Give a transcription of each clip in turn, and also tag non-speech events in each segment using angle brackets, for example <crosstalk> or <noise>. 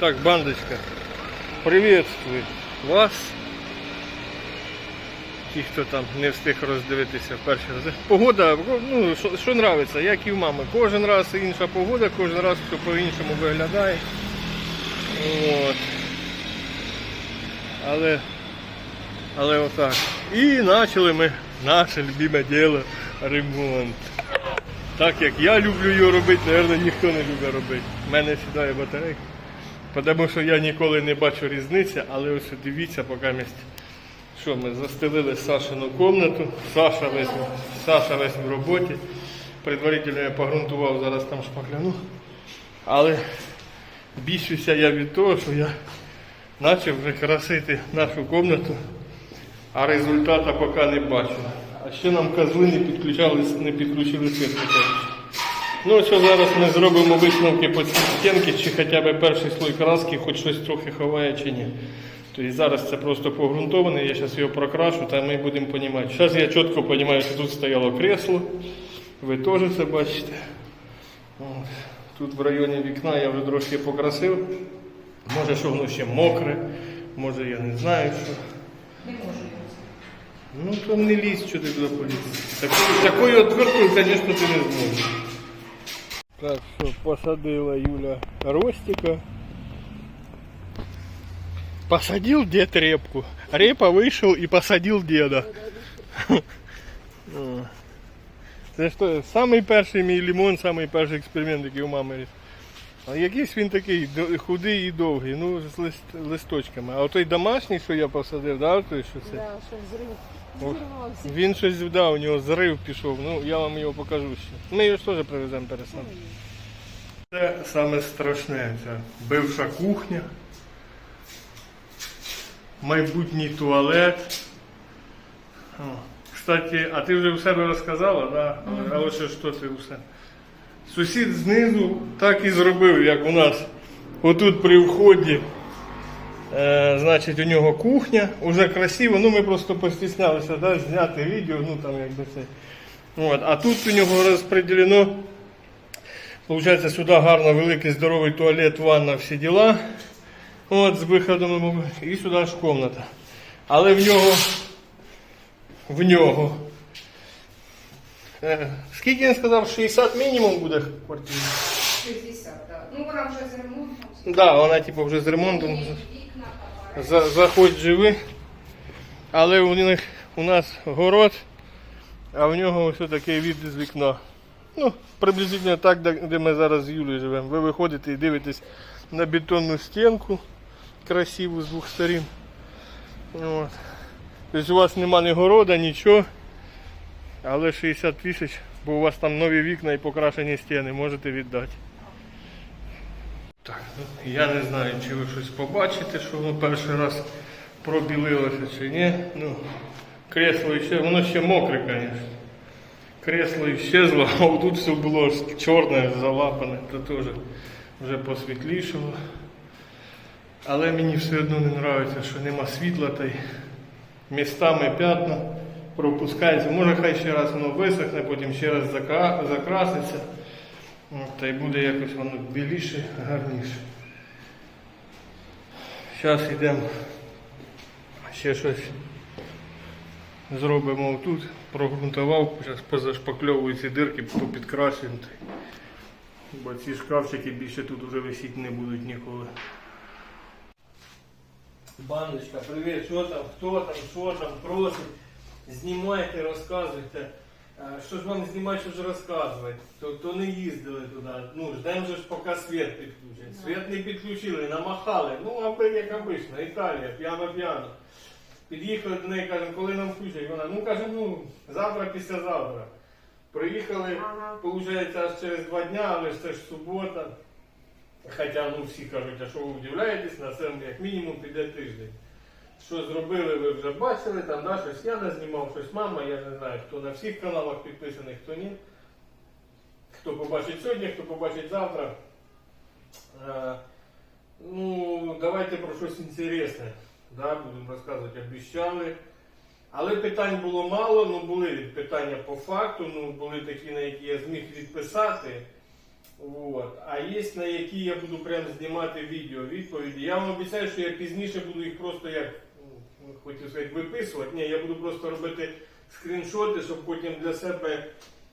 Так, бандочка, приветствую вас. Ті, хто там не встиг роздивитися в перший раз. Погода, ну, що, нравиться, як і в мами. Кожен раз інша погода, кожен раз все по-іншому виглядає. От. Але, але отак. І почали ми наше любиме діло ремонт. Так як я люблю його робити, мабуть, ніхто не любить робити. У мене сідає батарейка. Тому що я ніколи не бачу різниці, але ось дивіться, поки місць. Що ми застелили Сашину кімнату. Саша весь, Саша весь в роботі. Предварительно я погрунтував, зараз там шпакляну. Але більшуся я від того, що я почав вже красити нашу кімнату, а результата поки не бачу. А ще нам козли не підключали, не підключили світ. Ну, що зараз ми зробимо висновки по цій стінки, чи хоча б перший слой краски, хоч щось трохи ховає чи ні. Тобто зараз це просто погрунтоване, я зараз його прокрашу, та ми будемо розуміти. Зараз я чітко розумію, що тут стояло кресло. Ви теж це бачите. От. Тут в районі вікна я вже трошки покрасив. Може, що воно ще мокре, може я не знаю що. Не можу. Ну то не лізь, що ти туди поліз. Такою, такою отверткою, звісно, ти не зможеш. Так що посадила Юля Ростика. Посадил дед репку. Репа вышел и посадил деда. О. Це що, самий перший мій лимон, самий перший експеримент, який у мами. ріс. А якийсь він такий худий і довгий, ну з лист- листочками. А той домашній, що я посадив, да, той, що це? Да, що взрив. О, Він щось да, у нього зрив пішов. Ну я вам його покажу ще. Ми його ж теж привеземо пересам. Це саме страшне. Це бивша кухня, майбутній туалет. О, Кстати, а ти вже у себе розказала, да? а ось що що ти усе. Сусід знизу так і зробив, як у нас. Отут при вході. Е, значить, у нього кухня, уже красиво, ну ми просто постіснялися да, зняти відео, ну там якби це. От. А тут у нього розподілено, виходить, сюди гарно великий здоровий туалет, ванна, всі діла. От, з виходом, і сюди ж кімната. Але в нього, в нього. Е, скільки він сказав, 60 мінімум буде квартира? 60, так. Ну вона вже з ремонтом. Так, да, вона типу вже з ремонтом. За- заходь живи. Але у них у нас город, а в нього ось такий від з вікна. Ну, приблизительно так, де ми зараз з Юлею живемо. Ви виходите і дивитесь на бетонну стінку красиву з двох сторін. От. Тобто у вас нема ні города, нічого. Але 60 тисяч, бо у вас там нові вікна і покрашені стіни, можете віддати. Так, ну, я не знаю, чи ви щось побачите, що воно перший раз пробілилося чи ні. Ну, кресло ще, воно ще мокре, звісно. Кресло іщезло, а тут все було чорне, залапане, то теж вже посвітлішало. Але мені все одно не подобається, що нема світла та й містами п'ятна пропускається. Може хай ще раз воно висохне, потім ще раз закраситься. От, Та й буде якось воно біліше, гарніше. Зараз йдемо ще щось зробимо тут. Прогрунтував, зараз позашпакльовую ці дирки, попідкрасуємо. Бо ці шкафчики більше тут вже висіти не будуть ніколи. Бандочка, привіт, що там, хто там, що там, просить. Знімайте, розказуйте. Що ж вам знімати, що ж розказувати? То, то не їздили туди. Ну, ждемо же ж поки світ підключить. Світ не підключили, намахали. Ну, а як обично, Італія, п'яно-п'яно. Під'їхали до неї, кажемо, коли нам включать. Вона, ну каже, ну, завтра, післязавтра. Приїхали, Ага. виходить, аж через два дня, але ж це ж субота. Хоча ну, всі кажуть, а що ви вдивляєтесь, на це як мінімум піде тиждень. Що зробили, ви вже бачили, там да, щось я не знімав, щось мама, я не знаю, хто на всіх каналах підписаний, хто ні. Хто побачить сьогодні, хто побачить завтра. Е, ну, давайте про щось інтересне. Да, будемо розказувати, обіщали. Але питань було мало, ну були питання по факту, ну були такі, на які я зміг відписати. От. А є на які я буду прям знімати відео, відповіді. Я вам обіцяю, що я пізніше буду їх просто як хотів сказати, виписувати. Ні, я буду просто робити скріншоти, щоб потім для себе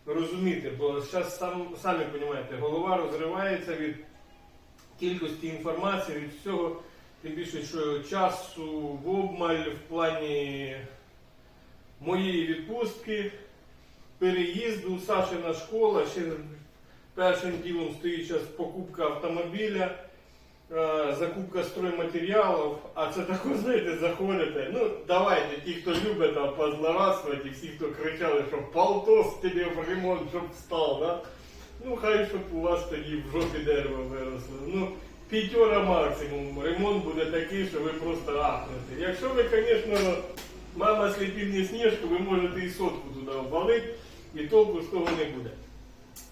розуміти. Бо зараз сам, самі розумієте, голова розривається від кількості інформації, від всього. Тим більше, що часу в обмаль в плані моєї відпустки, переїзду, Сашина школа, ще першим ділом стоїть зараз покупка автомобіля, закупка стройматеріалів, а це також, знаєте, заходите. Ну, давайте, ті, хто любить там позлорадствувати, всі, хто кричали, що полтос тобі в ремонт, щоб встав, да? Ну, хай щоб у вас тоді в жопі дерево виросло. Ну, п'ятьора максимум. Ремонт буде такий, що ви просто ахнете. Якщо ви, звісно, мама сліпівні сніжку, ви можете і сотку туди ввалити, і толку з того не буде.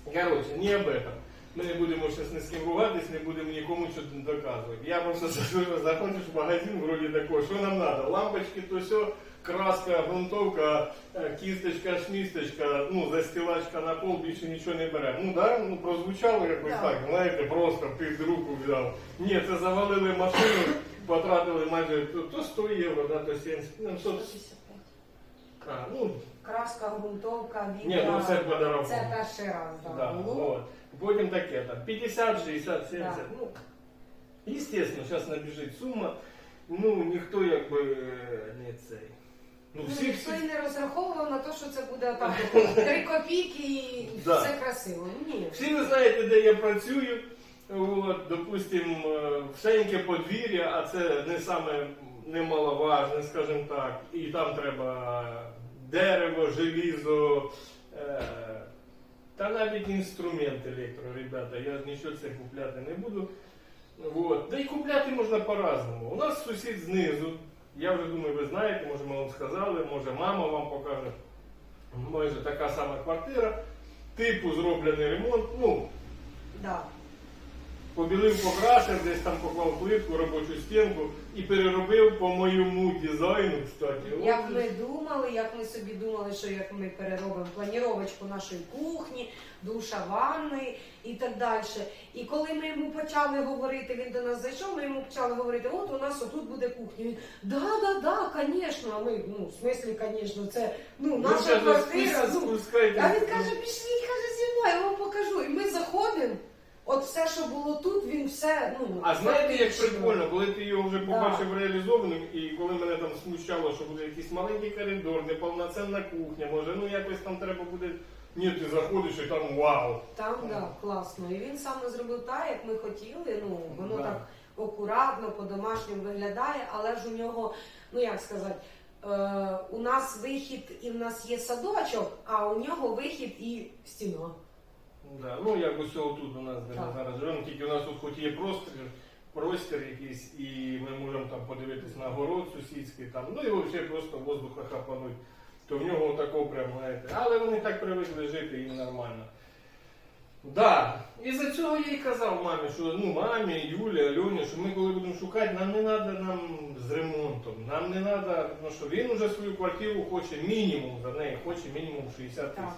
Короче, не об этом. Ми не будемо зараз ні з ким ругатись, не будемо нікому щось доказувати. Я просто <laughs> заходиш в магазин, вроді такого, що нам треба? Лампочки, то все, краска, грунтовка, е, кісточка, шмісточка, ну, застилачка на пол, більше нічого не беремо. Ну да, ну прозвучало якось так, знаєте, просто під руку взяв. Ні, це завалили машину, потратили майже то, то 100 євро, да, то 70, ну, 100, а, ну, Краска, грунтовка, ні, ну це подарунок. Це перший раз, да. Да, було. Потім таке, там, 50, 60, 70. Да. Ну, естественно, зараз набіжить сума. Ну, ніхто якби е, не цей. Ну, Ну, всі, ніхто всі, і не розраховував на те, що це буде там <laughs> три копійки і Да. все красиво. Ні. всі ви знаєте, де я працюю. От, допустим, е, всеньке подвір'я, а це не саме немаловажне, скажімо так. І там треба дерево, желізо, е, та навіть інструмент електро, ребята. Я нічого це купляти не буду. Вот. Да і купляти можна по-разному. У нас сусід знизу, я вже думаю, ви знаєте, може ми вам сказали, може мама вам покаже. Майже така сама квартира, типу зроблений ремонт. Ну, Да. Побілив, покрасив, десь там поклав плитку, робочу стінку і переробив по моєму дизайну, кстати. Як ми думали, як ми собі думали, що як ми переробимо планіровочку нашої кухні, душа ванної і так далі. І коли ми йому почали говорити, він до нас зайшов, ми йому почали говорити, от у нас отут буде кухня. Він да, да, да, звісно. А ми, ну, в смислі, звісно, це ну, Ну, наша квартира. Ну, а він каже, пішли, каже, зі мною, я вам покажу. І ми заходимо. От все, що було тут, він все, ну, А знаєте, як прикольно, коли ти його вже Да. побачив реалізованим, і коли мене там смущало, що буде якийсь маленький коридор, неповноцінна кухня, може, ну якось там треба буде. Ні, ти заходиш і там вау. Там, да, класно. І він саме зробив так, як ми хотіли. Ну, воно Да. так акуратно, по-домашньому виглядає, але ж у нього, ну як сказати, е, у нас вихід і в нас є садочок, а у нього вихід і стіна. Да. Ну як ось тут у нас, де ми Так. зараз живемо, тільки у нас тут хоч є простір, простір якийсь, і ми можемо там подивитись на город сусідський, там, ну і взагалі просто воздуха хапануть. То в нього такого прям, знаєте. Але вони так привикли жити, їм нормально. Да. І за цього я і казав мамі, що ну мамі, Юлі, Альоні, що ми коли будемо шукати, нам не треба нам з ремонтом. Нам не треба, ну що він уже свою квартиру хоче мінімум за неї, хоче мінімум 60 Так.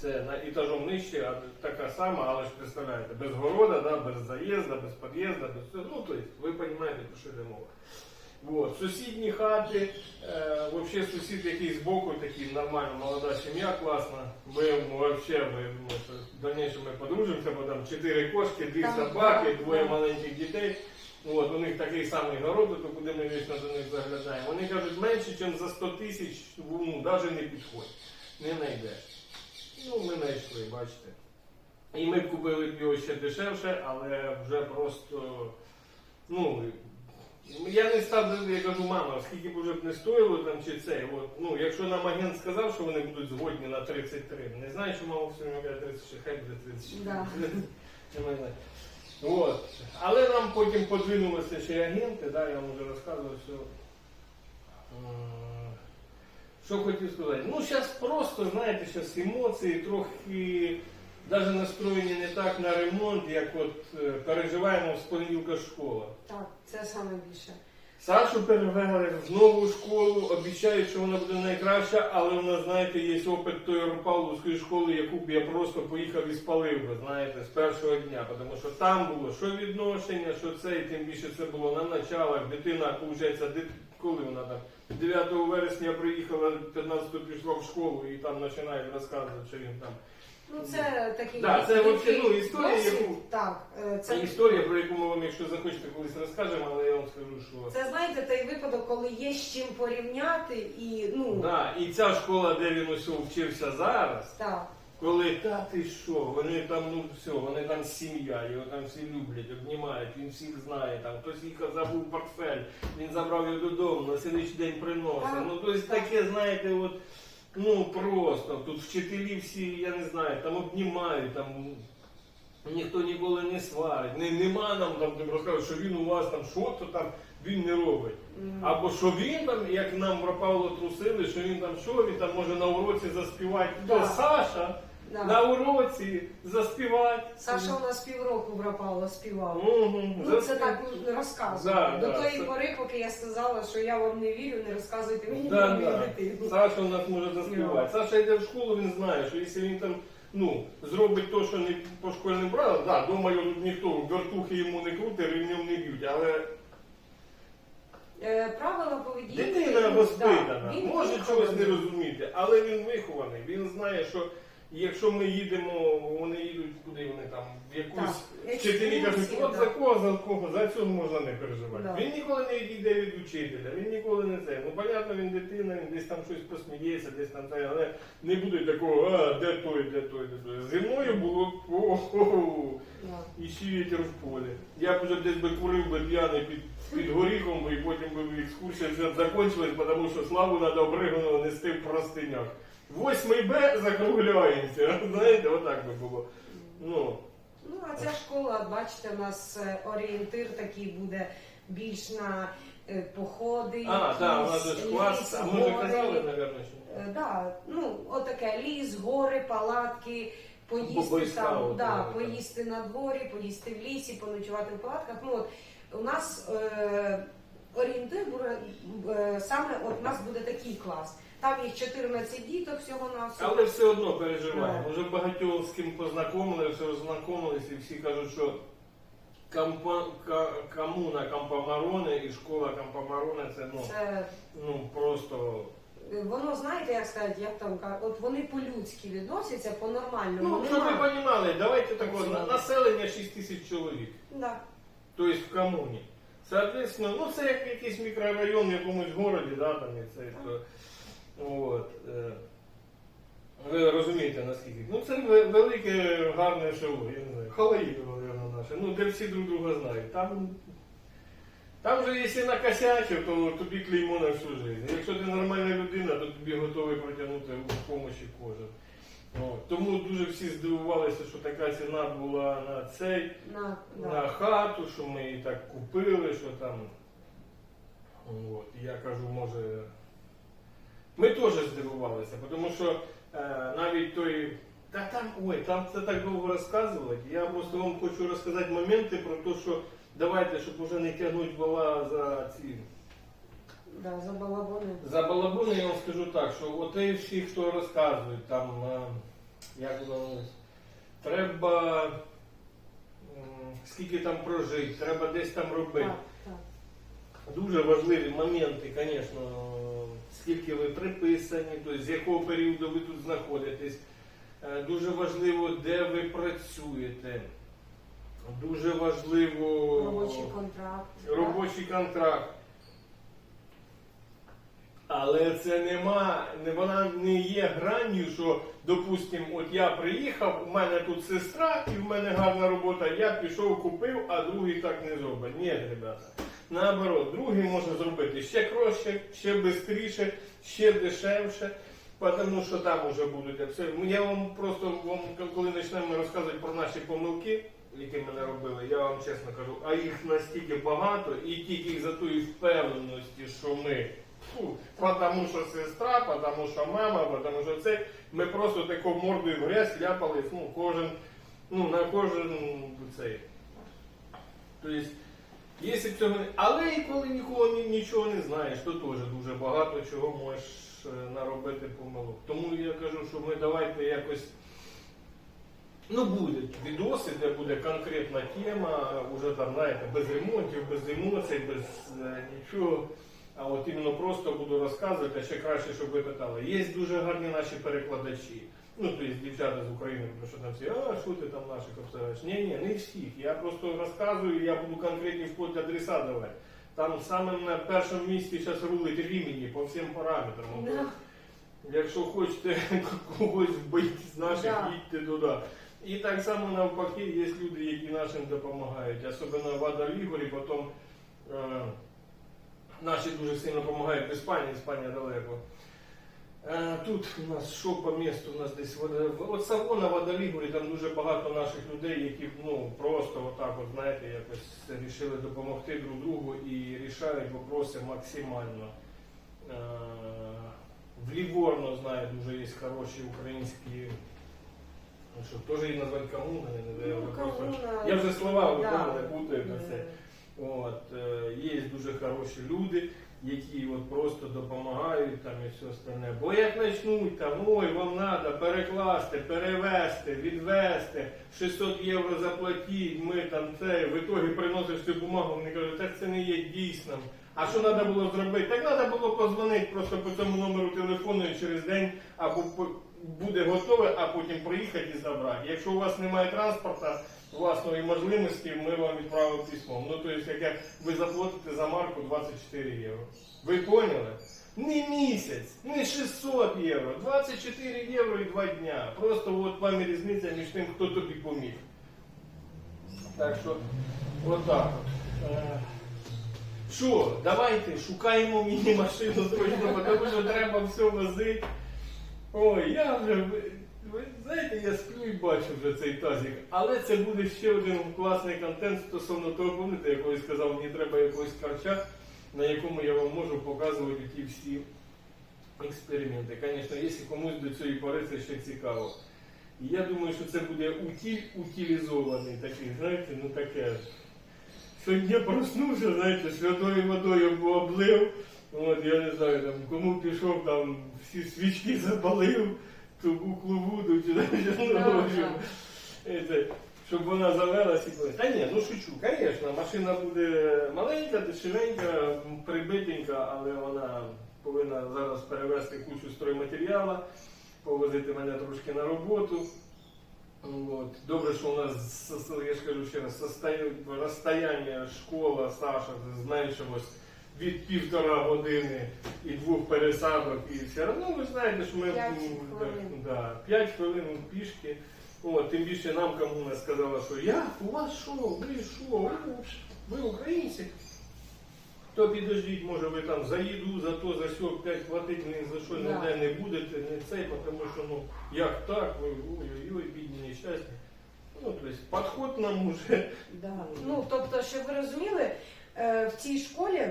Це на етажом нижче, а така сама, але ж представляєте, без города, да, без заїзду, без під'їзду, без всього. Ну, тобто, ви розумієте, про що йде мова. Вот. Сусідні хати, е, вообще сусід який збоку, такий нормально, молода сім'я, класна. Ми йому вообще, ми, ми, в дальнейшем ми подружимося, бо там чотири кошки, дві собаки, двоє маленьких дітей. От, у них такий самий город, то куди ми вічно до них заглядаємо. Вони кажуть, менше, ніж за 100 тисяч, ну, навіть не підходь, не знайдеш. Ну, ми знайшли, бачите. І ми б купили б його ще дешевше, але вже просто, ну, я не став, я кажу, мама, скільки б вже б не стоїло там чи це. От, ну, якщо нам агент сказав, що вони будуть згодні на 33, не знаю, що мама все каже 36, хай буде 36. Да. От. Але нам потім подвинулися ще й агенти, да, я вам вже розказував, що. Що хотів сказати? Ну, зараз просто, знаєте, зараз емоції трохи навіть настроєні не так на ремонт, як от е, переживаємо з понеділка школа. Так, це саме більше. Сашу перевели в нову школу, обіцяють, що вона буде найкраща, але у нас, знаєте, є опит тої Павловської школи, яку б я просто поїхав і спалив би, знаєте, з першого дня. Тому що там було що відношення, що це, і тим більше це було на началах. Дитина, виходить, дит... коли вона там 9 вересня приїхала, 15 пішла в школу і там починають розказувати, що він там. Ну це такий Да, це вообще, ну, історія, досвід. яку- Так, е, Це це історія, про яку ми вам, якщо захочете, колись розкажемо, але я вам скажу, що. Це знаєте той випадок, коли є з чим порівняти і ну Да, і ця школа, де він ось вчився зараз, так. Коли та ти що, вони там, ну все, вони там сім'я, його там всі люблять, обнімають, він всіх знає, там хтось їхав, забув портфель, він забрав його додому, на слідчий день приносив. Ну, тобто таке, знаєте, от, ну просто, тут вчителі всі, я не знаю, там обнімають, там ніхто ніколи не сварить. Не, нема нам там де розказують, що він у вас там що то там він не робить. Або що він там, як нам про Павло трусили, що він там що він там може на уроці заспівати. Да. То Саша Да. на уроці заспівати. Саша у нас півроку Павло співав. Угу. Ну, це так розказує. Да, До да, тої це- пори, поки я сказала, що я вам не вірю, не розказуйте мені Да, про мою да. дитину. Саша у нас може заспівати. Саша йде в школу, він знає, що якщо він там ну, зробить те, що не по школьним правилам, да, дома його тут ніхто вертухи йому не крутить, ремнем не б'ють, але Е, Правила поведінки. Дитина ну, воспитана, да, він може вихований. чогось не розуміти, але він вихований. Він знає, що якщо ми їдемо, вони їдуть куди вони там, в якусь Так, вчителі кажуть, екскурсії, от за кого, за кого, за цього можна не переживати. Да. Він ніколи не йде від учителя, він ніколи не це. Ну, понятно, він дитина, він десь там щось посміється, десь там це, але не буде такого, а де той, де той, де той. Зі мною було о-хо-хо. І ще вітер в полі. Я б вже десь би курив би п'яний під, під горіхом, і потім би екскурсія закінчилась, тому що славу треба обриганого нести в простинях. Восьмий Б закругляємося. <laughs> Знаєте, отак би було. Ну, Ну, а ця школа, бачите, у нас е, орієнтир такий буде більш на е, походи. а, так, у нас же клас, ліс, а ми вже гори. казали, мабуть, що. Е, Да, ну, отаке ліс, гори, палатки, поїсти бойскаути, там, да, поїсти на дворі, поїсти в лісі, поночувати в палатках. Ну, от, у нас е, орієнтир буде, е, саме от у нас буде такий клас. Там їх 14 діток всього на всього. Але все одно переживаємо. Вже багатьох з ким познайомили, все знайомилися, і всі кажуть, що кампа, ка, комуна Кампомароне і школа Кампомароне це ну, Це ну просто. е, воно, знаєте, як сказати, як там кажуть, от вони по-людськи відносяться, по-нормальному. Ну, щоб ви Нема- розуміли, давайте так от, на- населення 6 тисяч чоловік, Да. Тобто в комуні. Соответственно, ну це як якийсь мікрорайон в якомусь городі, да, там і це. То, от, е, ви розумієте наскільки. Ну це велике гарне село, я не знаю. Халаїве, мабуть, наше. Ну, де всі друг друга знають. Там, там же, якщо накосячив, то тобі клеймо на всю життя. Якщо ти нормальна людина, то тобі готовий протягнути допомогу кожен. От. Тому дуже всі здивувалися, що така ціна була на цей, На, да. на хату, що ми її так купили, що там. От. І Я кажу, може. Ми теж здивувалися, тому що е, навіть той. Та там, ой, там це так довго розказувати. Я просто вам хочу розказати моменти про те, що давайте, щоб уже не тягнути вала за ці. Да, за балабони. За балабони я вам скажу так, що оте всі, хто розказують, там, е, як воно, називається, треба м, скільки там прожити, треба десь там робити. Так, так. Дуже важливі моменти, звісно, скільки ви приписані, тобто з якого періоду ви тут знаходитесь. Е, Дуже важливо, де ви працюєте. Дуже важливо Робочий контракт. робочий контракт. Але це нема, не вона не є гранню, що, допустимо, от я приїхав, у мене тут сестра і в мене гарна робота, я пішов, купив, а другий так не зробить. Ні, ребята. Наоборот, другий може зробити ще краще, ще швидше, ще дешевше, тому що там вже будуть все. Я вам просто вам, коли почнемо розказувати про наші помилки, які ми робили, я вам чесно кажу, а їх настільки багато, і тільки за тої впевненості, що ми. Потому що сестра, потому що мама, потому що це. Ми просто таку мордою в грязь ляпали, ну, кожен, ну, на кожен цей. Тобто, Якщо цього. Але і коли ніколи ні- нічого не знаєш, то теж дуже багато чого можеш е, наробити помилок. Тому я кажу, що ми давайте якось. Ну, будуть відоси, де буде конкретна тема, уже там, знаєте, без ремонтів, без емоцій, без е, нічого. А от іменно просто буду розказувати, а ще краще, щоб ви питали. Є дуже гарні наші перекладачі. Ну, тобто дівчата з України, тому що там всі, а що ти там наших обставляєш? Ні, ні, не всіх. Я просто розказую, я буду конкретні вплоть адреса давати. Там самим на першому місці зараз рулить Рімені по всім параметрам. Да. Якщо хочете <laughs> когось вбити з наших, Да. їдьте туди. І так само навпаки, є люди, які нашим допомагають. Особливо в Адалігорі, потім е, наші дуже сильно допомагають в Іспанії, Іспанія далеко. Е, Тут у нас що по місту, у нас десь вода- от Савона, в там дуже багато наших людей, які ну, просто отак, от, знаєте, якось вирішили допомогти друг другу і рішають вопроси максимально. Е, В Ліворно, знаю, дуже є хороші українські. Ну що, теж її назвати не знаю, Ну. Я вже слова Да. поняли, путаю на це. От, е, є дуже хороші люди, які от просто допомагають там і все остальне. Бо як почнуть там, ой, вам треба перекласти, перевезти, відвезти, 600 євро заплатіть, ми там це, в ітогі приносиш цю бумагу, вони кажуть, так це не є дійсним. А що треба було зробити? Так треба було позвонити просто по цьому номеру телефону і через день або буде готове, а потім приїхати і забрати. Якщо у вас немає транспорту, власної можливості, ми вам відправимо письмом. Ну, тобто, як ви заплатите за марку 24 євро. Ви поняли? Не місяць, не 600 євро, 24 євро і 2 дня. Просто от вам різниця між тим, хто тобі поміг. Так що, отак от. Е, Що, давайте шукаємо міні-машину точно, <laughs> тому що треба все возити. Ой, я вже, ви, знаєте, я сплю і бачу вже цей тазик. Але це буде ще один класний контент стосовно того, пам'ятаєте, як колись сказав, мені треба якогось карча, на якому я вам можу показувати ті всі експерименти. Звісно, якщо комусь до цієї пори це ще цікаво. Я думаю, що це буде утіль утилізований такий, знаєте, ну таке. Сьогодні я проснувся, знаєте, святою водою облив. От, я не знаю, там, кому пішов, там всі свічки запалив, ту буклу воду, чи це, щоб вона завелась і колись. Та ні, ну шучу, звісно, машина буде маленька, дешевенька, прибитенька, але вона повинна зараз перевезти кучу стройматеріалу, повозити мене трошки на роботу. От. Добре, що у нас, я ж кажу ще раз, розстояння школа Саша зменшилось від півтора години і двох пересадок, і все одно ви знаєте, що ми П'ять м, хвилин. да, 5 хвилин пішки. От, тим більше нам комуна сказала, що як, у вас що, ви що, ви, ви українці? То підождіть, може ви там за їду, за то, за сьо, 5 платити ні за що Да. ніде не будете, не цей, тому що ну як так, ви ой-ой-ой, бідні нещасні. Ну, тобто, підход нам уже. Да. Ну, тобто, щоб ви розуміли, е, в цій школі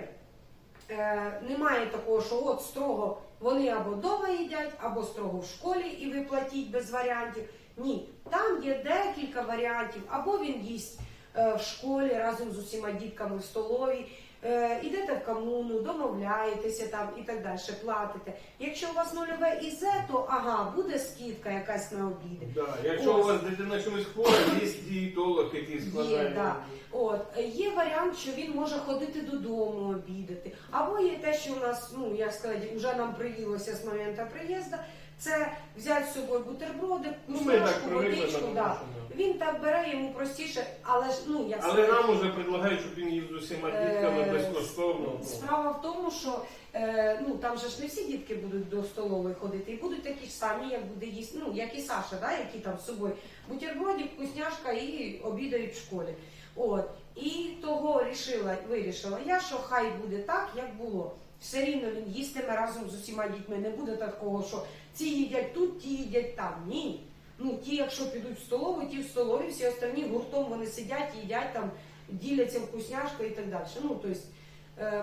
е, немає такого, що от строго вони або вдома їдять, або строго в школі і ви платіть без варіантів. Ні, там є декілька варіантів, або він їсть е, в школі разом з усіма дітками в столовій. Е, Ідете в комуну, домовляєтеся там і так далі, платите. Якщо у вас нульове ізе, то ага, буде скидка якась на обіди. Да. Якщо у вас дитина чомусь хвора, є дієтолог, який складає. да. От є варіант, що він може ходити додому обідати. Або є те, що у нас, ну як сказати, вже нам приїлося з моменту приїзду. Це взяти з собою бутерброди, Ну, ми так вкусняшку, привикли, водичку. тому Да. що. Він так бере йому простіше, але ж ну як Але сказати, нам вже предлагають, щоб він їв з усіма дітками Е, безкоштовно. Справа в тому, що е, ну там же ж не всі дітки будуть до столової ходити, і будуть такі ж самі, як буде їсти, ну як і Саша, да, які там з собою бутербродів, вкусняшка і обідають в школі. От і того рішила, вирішила я, що хай буде так, як було. Все рівно він їстиме разом з усіма дітьми. Не буде такого, що ці їдять тут, ті їдять там. Ні. Ну ті, якщо підуть в столову, ті в столові, всі остальні гуртом вони сидять, їдять там, діляться вкусняшкою і так далі. Ну, тобто,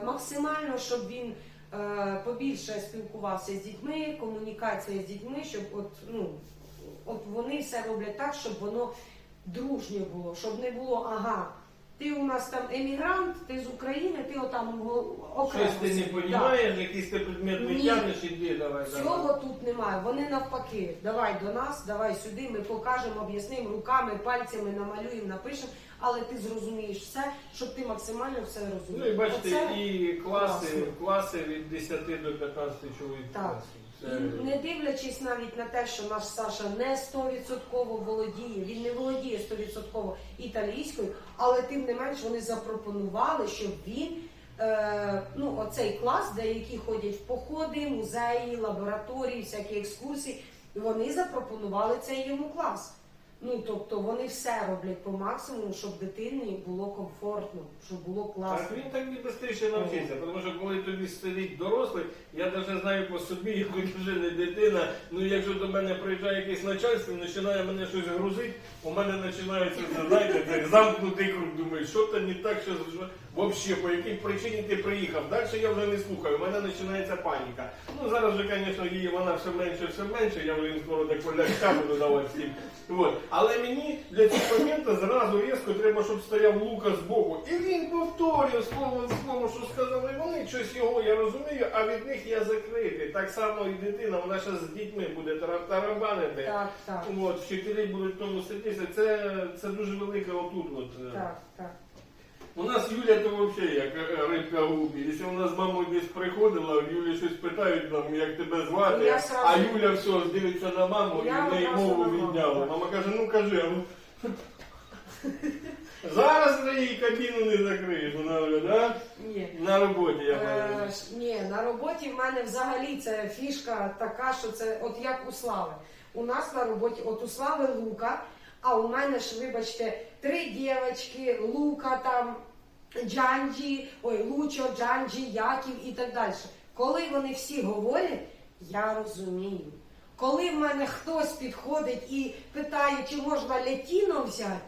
максимально, щоб він е, побільше спілкувався з дітьми, комунікація з дітьми, щоб от, ну, от вони все роблять так, щоб воно дружнє було, щоб не було ага. Ти у нас там емігрант, ти з України, ти отам окремо. Щось ти не розумієш, якийсь ти предмет не Ні. тягнеш, іди, давай. Цього давай. тут немає. Вони навпаки, давай до нас, давай сюди, ми покажемо, об'яснимо руками, пальцями намалюємо, напишемо, але ти зрозумієш все, щоб ти максимально все розумів. Ну і бачите, Оце- і класи, класи від 10 до 15 чоловік. Так. Це- І не дивлячись навіть на те, що наш Саша не 100% володіє, він не володіє 100% італійською, але тим не менш вони запропонували, щоб він е, ну, оцей клас, де які ходять в походи, музеї, лабораторії, всякі екскурсії, вони запропонували цей йому клас. Ну тобто вони все роблять по максимуму, щоб дитині було комфортно, щоб було класно. Так він так і швидше навчиться, тому що коли тобі сидить дорослий, я навіть знаю по собі, <laughs> хоч вже не дитина, ну якщо до мене приїжджає якесь начальство, починає мене щось грузити, у мене починається, знаєте, замкнутий круг, думаю, що то не так, що взагалі, по якій причині ти приїхав. Далі я вже не слухаю, у мене починається паніка. Ну зараз вже, звісно, її вона все менше, все менше, я вже скоро так полягча буду давати всім. От. Але мені для цих моментів зразу різко треба, щоб стояв Лука збоку. І він повторює слово слово, що сказали вони, щось його я розумію, а від них я закритий. Так само і дитина, вона ще з дітьми буде тара- тарабанити. Так, так, От, вчителі будуть в тому сидіти. Це, це дуже велике отут. От. е. так, так. У нас Юля то взагалі як рибка в губі. Якщо вона з мамою десь приходила, в Юлі щось питають там, як тебе звати, Я сразу- а Юля все дивиться на маму Я і в неї одразу мову на маму, відняла. так. Мама каже, ну кажи, а ну. Зараз вже її кабіну не закриєш, вона вже, да? Ні. На роботі я маю. Е, ж- ні, на роботі в мене взагалі це фішка така, що це от як у Слави. У нас на роботі, от у Слави Лука, а у мене ж, вибачте, три дівчатки, Лука там, Джанджі, ой, Лучо, Джанджі, Яків і так далі. Коли вони всі говорять, я розумію. Коли в мене хтось підходить і питає, чи можна летіно взяти,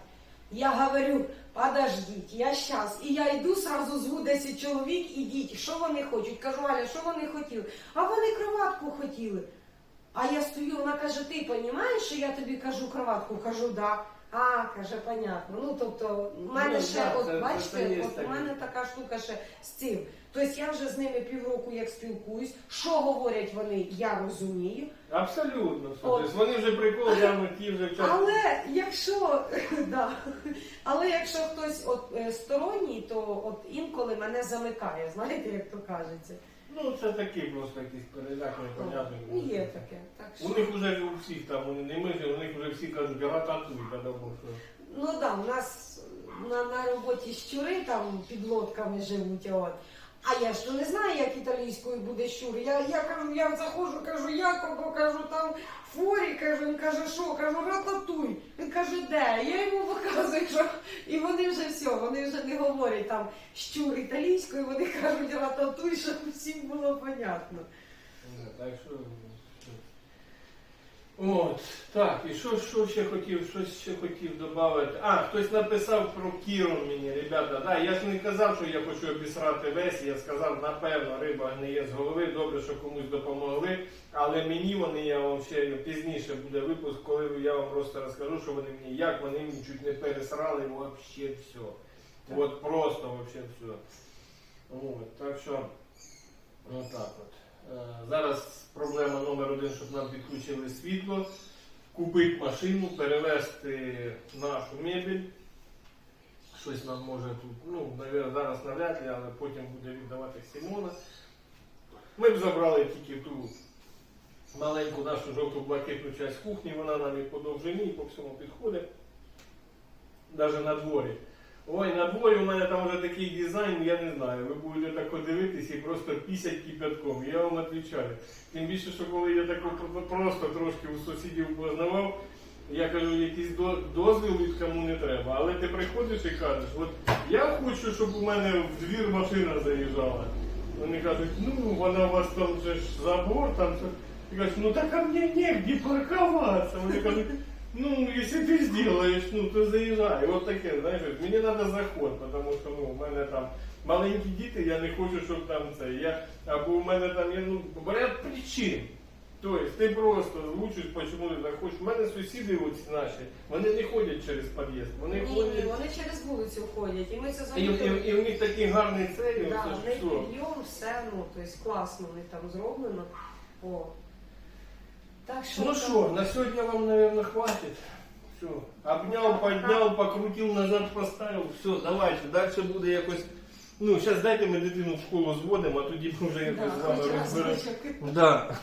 я говорю, подождіть, я щас. І я йду, сразу зву 10 чоловік, ідіть. Що вони хочуть? Кажу, Аля, що вони хотіли? А вони кроватку хотіли. А я стою, вона каже, ти розумієш, що я тобі кажу кроватку? Кажу, да. А, каже, понятно. Ну, тобто, в мене Ну, ще, да, от це- бачите, це от у мене така штука ще з цим. Тобто я вже з ними півроку як спілкуюсь. Що говорять вони, я розумію. Абсолютно. От. Тобто вони вже прикол, явно ті вже час. Але якщо <laughs> да, але якщо хтось от е, сторонній, то от інколи мене замикає, знаєте, як то кажеться. Ну це такі просто якісь переляк непонятний. Ну, є таке. Так У них вже у всіх там, вони не ми, у них вже всі кажуть, а тому що. ну да, у нас на, на роботі щури там під лодками живуть. От. А я ж то не знаю, як італійською буде щур. Я, я кажу, я заходжу, кажу, Якобо, кажу, там форі, кажу, він каже, що? Кажу, рататуй. Він каже, де? Я йому показую, що і вони вже все, вони вже не говорять там щур італійською, вони кажуть рататуй, щоб всім було понятно. Так що. От, так, і що, що ще хотів, щось ще хотів додати. А, хтось написав про Кірон мені, ребята. Да, я ж не казав, що я хочу обісрати весь, я сказав, напевно, риба гниє з голови, добре, що комусь допомогли. Але мені вони, я вам ще пізніше буде випуск, коли я вам просто розкажу, що вони мені, як вони мені чуть не пересрали, вообще все. От просто вообще все. От, так що, отак от. Е, Зараз проблема номер один, щоб нам підключили світло, купити машину, перевезти нашу мебель. Щось нам може тут, ну, зараз навряд ли, але потім буде віддавати Симона. Ми б забрали тільки ту маленьку нашу жовту-блакитну часть кухні, вона нам і по довжині, і по всьому підходить. Навіть на дворі. Ой, на дворі у мене там вже такий дизайн, я не знаю. Ви будете так дивитись і просто пісять кипятком. Я вам відповідаю. Тим більше, що коли я так просто трошки у сусідів познавав, я кажу, якийсь дозвіл від кому не треба. Але ти приходиш і кажеш, от я хочу, щоб у мене в двір машина заїжджала. Вони кажуть, ну вона у вас там же ж забор, там. Ти кажеш, ну так а мені негде парковаться. Вони кажуть, ну, якщо ти зробиш, ну то заїжджай. От таке, знаєш, мені треба заход, тому що ну, у мене там маленькі діти, я не хочу, щоб там це. Я, або у мене там є ну, ряд причин. Тобто ти просто озвучуєш, чому ти так хочеш. У мене сусіди оці наші, вони не ходять через під'їзд, вони Ні, ні, вони через вулицю ходять. І ми це І, і, і в них такий гарний цей, Да, оце в ж них все. підйом, все, ну, тобто класно в них там зроблено. О. Так що Ну что, що, на сьогодні вам, наверное, хватить. Все. Обняв, поднял, покрутив, назад поставив. Все, давайте. Далі буде якось. Ну, зараз дайте ми дитину в школу зводимо, а тоді ми вже якось Да, з вами хоча. Да.